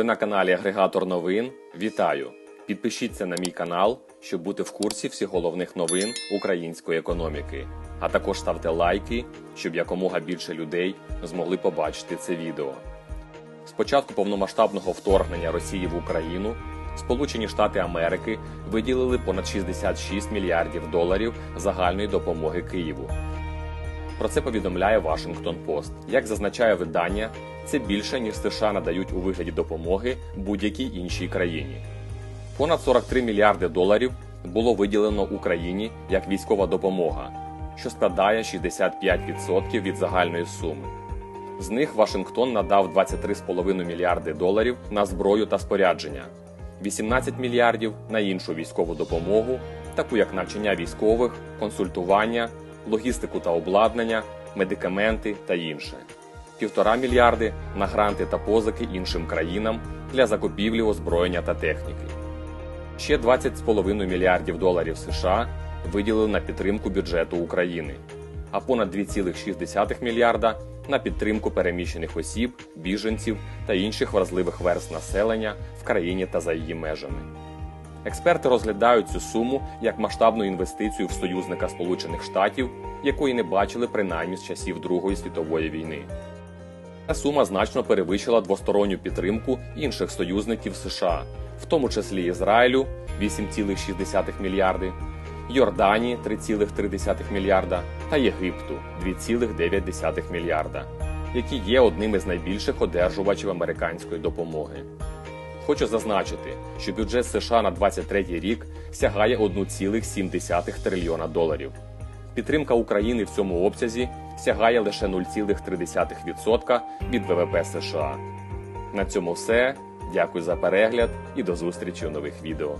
Ви на каналі Агрегатор новин. Вітаю! Підпишіться на мій канал, щоб бути в курсі всіх головних новин української економіки. А також ставте лайки, щоб якомога більше людей змогли побачити це відео. З початку повномасштабного вторгнення Росії в Україну Сполучені Штати Америки виділили понад 66 мільярдів доларів загальної допомоги Києву. Про це повідомляє Washington Post. Як зазначає видання, це більше ніж США надають у вигляді допомоги будь-якій іншій країні. Понад 43 мільярди доларів було виділено Україні як військова допомога, що складає 65% від загальної суми. З них Вашингтон надав 23,5 мільярди доларів на зброю та спорядження, 18 мільярдів на іншу військову допомогу, таку як навчання військових, консультування, логістику та обладнання, медикаменти та інше. Півтора мільярди на гранти та позики іншим країнам для закупівлі озброєння та техніки. Ще 20,5 мільярдів доларів США виділили на підтримку бюджету України, а понад 2,6 мільярда на підтримку переміщених осіб, біженців та інших вразливих верст населення в країні та за її межами. Експерти розглядають цю суму як масштабну інвестицію в союзника Сполучених Штатів, якої не бачили принаймні з часів Другої світової війни. Сума значно перевищила двосторонню підтримку інших союзників США, в тому числі Ізраїлю 8,6 мільярди, Йорданії 3,3 мільярда та Єгипту 2,9 мільярда, які є одним із найбільших одержувачів американської допомоги. Хочу зазначити, що бюджет США на 2023 рік сягає 1,7 трильйона доларів. Підтримка України в цьому обсязі сягає лише 0,3% від ВВП США. На цьому все. Дякую за перегляд і до зустрічі у нових відео.